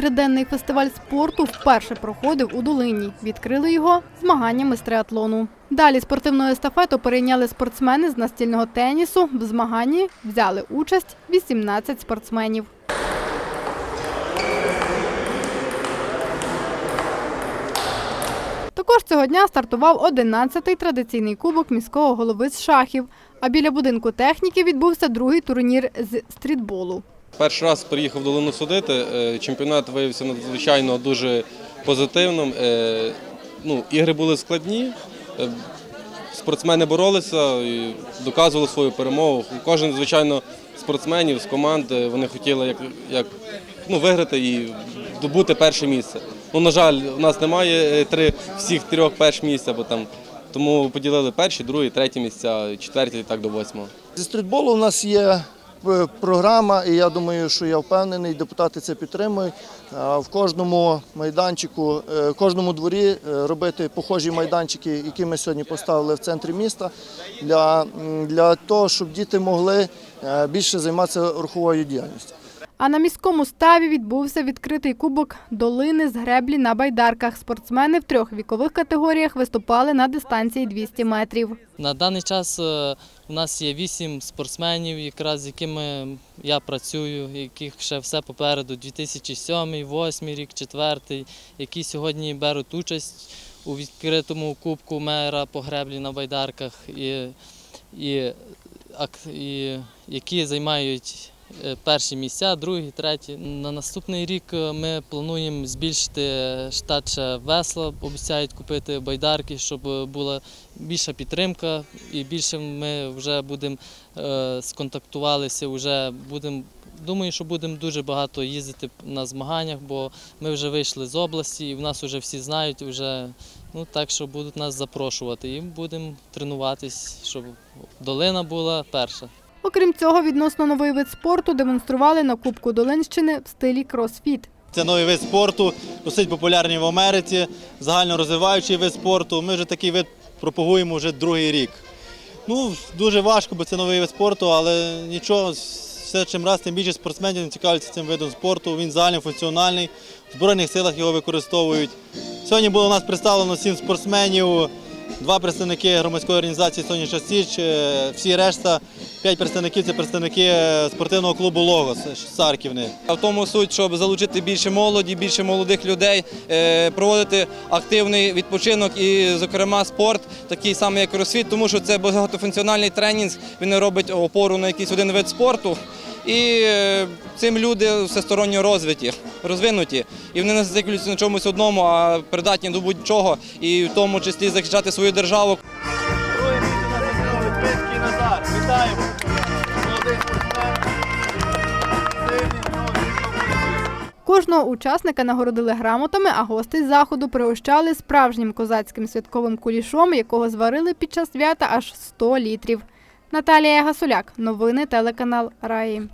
Триденний фестиваль спорту вперше проходив у Долині. Відкрили його змаганнями з триатлону. Далі спортивну естафету перейняли спортсмени з настільного тенісу. В змаганні взяли участь 18 спортсменів. Також цього дня стартував 11-й традиційний кубок міського голови з шахів. А біля будинку техніки відбувся другий турнір з стрітболу. Перший раз приїхав в долину судити. е, Чемпіонат виявився надзвичайно дуже позитивним. Е, Ну, ігри були складні. е, Спортсмени боролися і доказували свою перемогу. Кожен, звичайно, спортсменів з команд вони хотіли як, як ну, виграти і добути перше місце. Ну, на жаль, у нас немає три, всіх трьох перш місця, бо там тому поділили перші, другі, треті місця, четверті і так до восьмого. Зі стрітболу у нас є програма, і я думаю, що я впевнений, депутати це підтримують. В кожному майданчику, е, в кожному дворі е, робити похожі майданчики, які ми сьогодні поставили в центрі міста, для, для того, щоб діти могли е, більше займатися руховою діяльністю. А на міському ставі відбувся відкритий кубок долини з греблі на байдарках. Спортсмени в трьох вікових категоріях виступали на дистанції 200 метрів. На даний час е, у нас є вісім спортсменів, якраз з якими я працюю, яких ще все попереду 2007, 2008 рік, 2004, які сьогодні беруть участь у відкритому кубку мера по греблі на байдарках і, і, і які займають перші місця, другі, треті. На наступний рік е, ми плануємо збільшити штат ще весла, обіцяють купити байдарки, щоб е, була більша підтримка і більше ми вже будемо е, сконтактувалися, вже будемо. Думаю, що будемо дуже багато їздити на змаганнях, бо ми вже вийшли з області, і в нас вже всі знають, вже, ну, так що будуть нас запрошувати. І будемо тренуватись, щоб долина була перша. Окрім цього, відносно новий вид спорту демонстрували на Кубку Долинщини в стилі кросфіт. Це новий вид спорту, досить популярний в Америці, загально розвиваючий вид спорту. Ми вже такий вид пропагуємо вже другий рік. Ну, дуже важко, бо це новий вид спорту, але нічого, все чим раз тим більше спортсменів цікавляться цим видом спорту. Він загально функціональний, в Збройних силах його використовують. Сьогодні було у нас представлено сім спортсменів, два представники громадської організації Сонячна Січ, е, всі решта, п'ять представників це представники е, спортивного клубу Логос з Харківни. В тому суть, щоб залучити більше молоді, більше молодих людей, е, проводити активний відпочинок і, зокрема, спорт, такий самий як кросфіт, тому що це багатофункціональний тренінг, він робить опору на якийсь один вид спорту. І е, цим люди всесторонньо розвиті, розвинуті. І вони не зациклюються на чомусь одному, а придатні до будь-чого, і в тому числі захищати свою державу. Кожного учасника нагородили грамотами, а гостей заходу пригощали справжнім козацьким святковим кулішом, якого зварили під час свята аж 100 літрів. Наталія Гасуляк. Новини телеканал Раї.